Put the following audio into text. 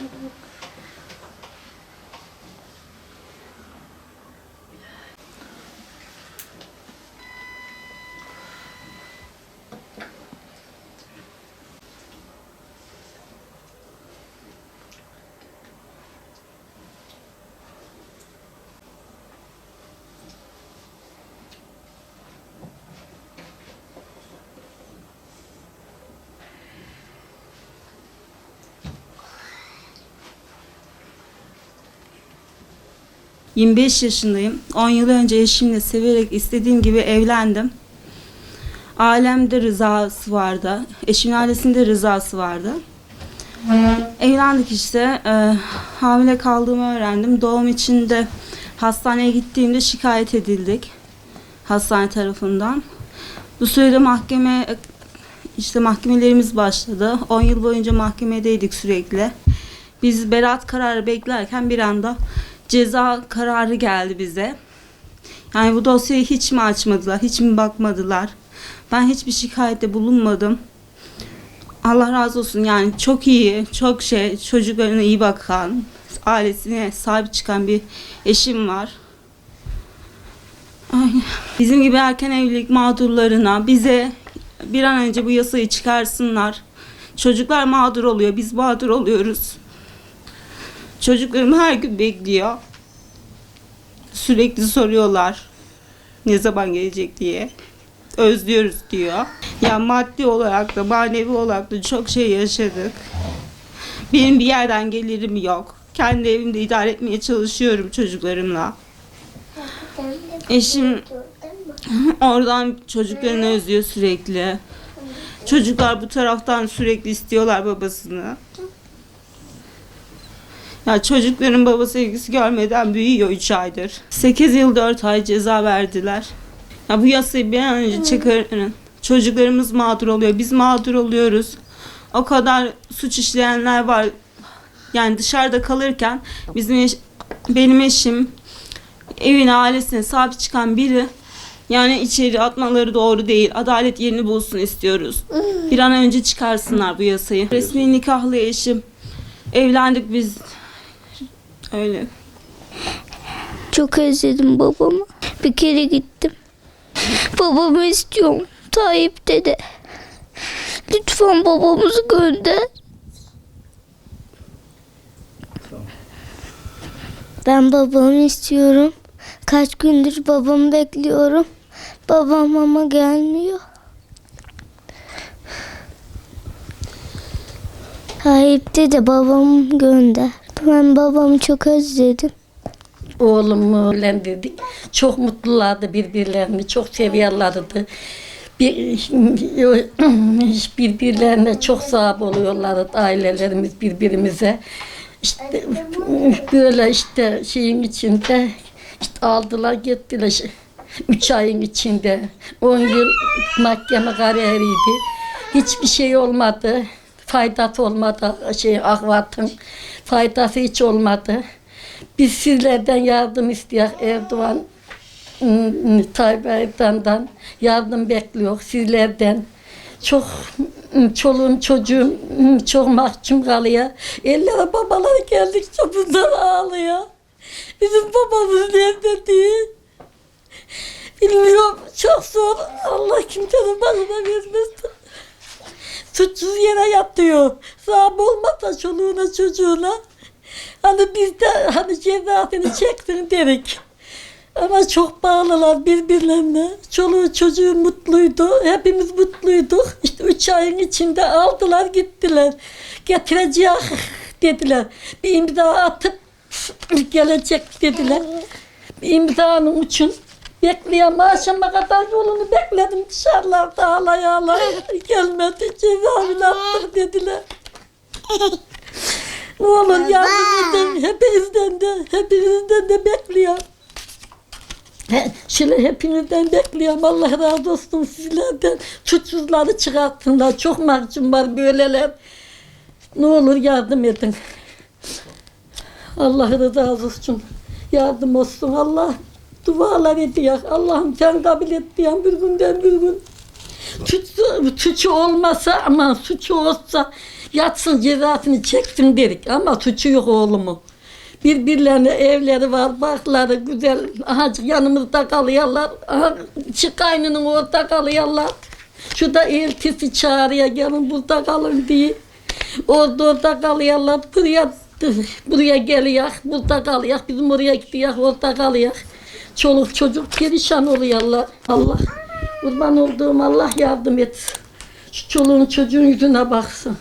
Дякую. 25 yaşındayım. 10 yıl önce eşimle severek istediğim gibi evlendim. Ailemde rızası vardı. Eşimin ailesinde rızası vardı. Evlendik işte. e, hamile kaldığımı öğrendim. Doğum için de hastaneye gittiğimde şikayet edildik. Hastane tarafından. Bu sürede mahkeme işte mahkemelerimiz başladı. 10 yıl boyunca mahkemedeydik sürekli. Biz beraat kararı beklerken bir anda ceza kararı geldi bize. Yani bu dosyayı hiç mi açmadılar, hiç mi bakmadılar? Ben hiçbir şikayette bulunmadım. Allah razı olsun yani çok iyi, çok şey, çocuklarına iyi bakan, ailesine sahip çıkan bir eşim var. Ay, Bizim gibi erken evlilik mağdurlarına bize bir an önce bu yasayı çıkarsınlar. Çocuklar mağdur oluyor, biz mağdur oluyoruz. Çocuklarım her gün bekliyor. Sürekli soruyorlar ne zaman gelecek diye. Özlüyoruz diyor. Ya maddi olarak da manevi olarak da çok şey yaşadık. Benim bir yerden gelirim yok. Kendi evimde idare etmeye çalışıyorum çocuklarımla. Eşim oradan çocuklarını özlüyor sürekli. Çocuklar bu taraftan sürekli istiyorlar babasını. Ya çocukların baba sevgisi görmeden büyüyor 3 aydır. 8 yıl 4 ay ceza verdiler. Ya bu yasayı bir an önce çıkarın. Çocuklarımız mağdur oluyor. Biz mağdur oluyoruz. O kadar suç işleyenler var. Yani dışarıda kalırken bizim eş- benim eşim evine ailesine sahip çıkan biri yani içeri atmaları doğru değil. Adalet yerini bulsun istiyoruz. Bir an önce çıkarsınlar bu yasayı. Resmi nikahlı eşim. Evlendik biz. Öyle. Çok özledim babamı. Bir kere gittim. Babamı istiyorum. Tayyip dede. Lütfen babamızı gönder. Ben babamı istiyorum. Kaç gündür babamı bekliyorum. Babam ama gelmiyor. Tayyip dede babamı gönder. Ben babamı çok özledim. Oğlumu evlendirdik. Çok mutlulardı birbirlerini. Çok seviyorlardı. Bir, birbirlerine çok sahip oluyorlardı ailelerimiz birbirimize. İşte böyle işte şeyin içinde işte aldılar gittiler. Üç ayın içinde. On yıl mahkeme kararıydı. Hiçbir şey olmadı. Faydası olmadı. Şey, ahvatın faydası hiç olmadı. Biz sizlerden yardım istiyor Erdoğan ım, Tayyip Erdoğan'dan yardım bekliyor sizlerden. Çok ım, çoluğun çocuğum çok mahkum kalıyor. Ellere babaları geldikçe bunlar ağlıyor. Bizim babamız nerede diye. Bilmiyorum çok zor. Allah kimsenin başına vermesin. Suçsuz yere yatıyor. Sahip olmasa çoluğuna çocuğuna. Hani biz de hani cezasını çeksin dedik. Ama çok bağlılar birbirlerine. Çoluğu çocuğu mutluydu. Hepimiz mutluyduk. İşte üç ayın içinde aldılar gittiler. Getireceğiz dediler. Bir imza atıp gelecek dediler. Bir imzanın için bekleyen akşama kadar yolunu bekledim dışarılarda ağlaya ağlaya gelmedi cezaevine attık dediler. Ne olur yardım edin. Hepinizden de, hepinizden de bekliyor. He, Şöyle hepinizden bekliyorum. Allah razı olsun sizlerden. Suçsuzları çıkartsınlar. Çok mahkum var böyleler. Ne olur yardım edin. Allah razı olsun. Yardım olsun Allah. Dualar ediyor. Allah'ım sen kabul et diyen bir günden bir gün. Suçu, suçu olmasa ama suçu olsa yatsın cezasını çeksin dedik ama suçu yok oğlumu. Birbirlerine evleri var, bakları güzel. Aha yanımızda kalıyorlar. Aha kaynının orada kalıyorlar. Şu da eltisi çağırıyor gelin burada kalın diye. Orada orada kalıyorlar. Buraya buraya geliyor, burada kalıyor. Bizim oraya gidiyor, orada kalıyor. Çoluk çocuk perişan oluyorlar. Allah. Kurban olduğum Allah yardım et. Şu çoluğun çocuğun yüzüne baksın.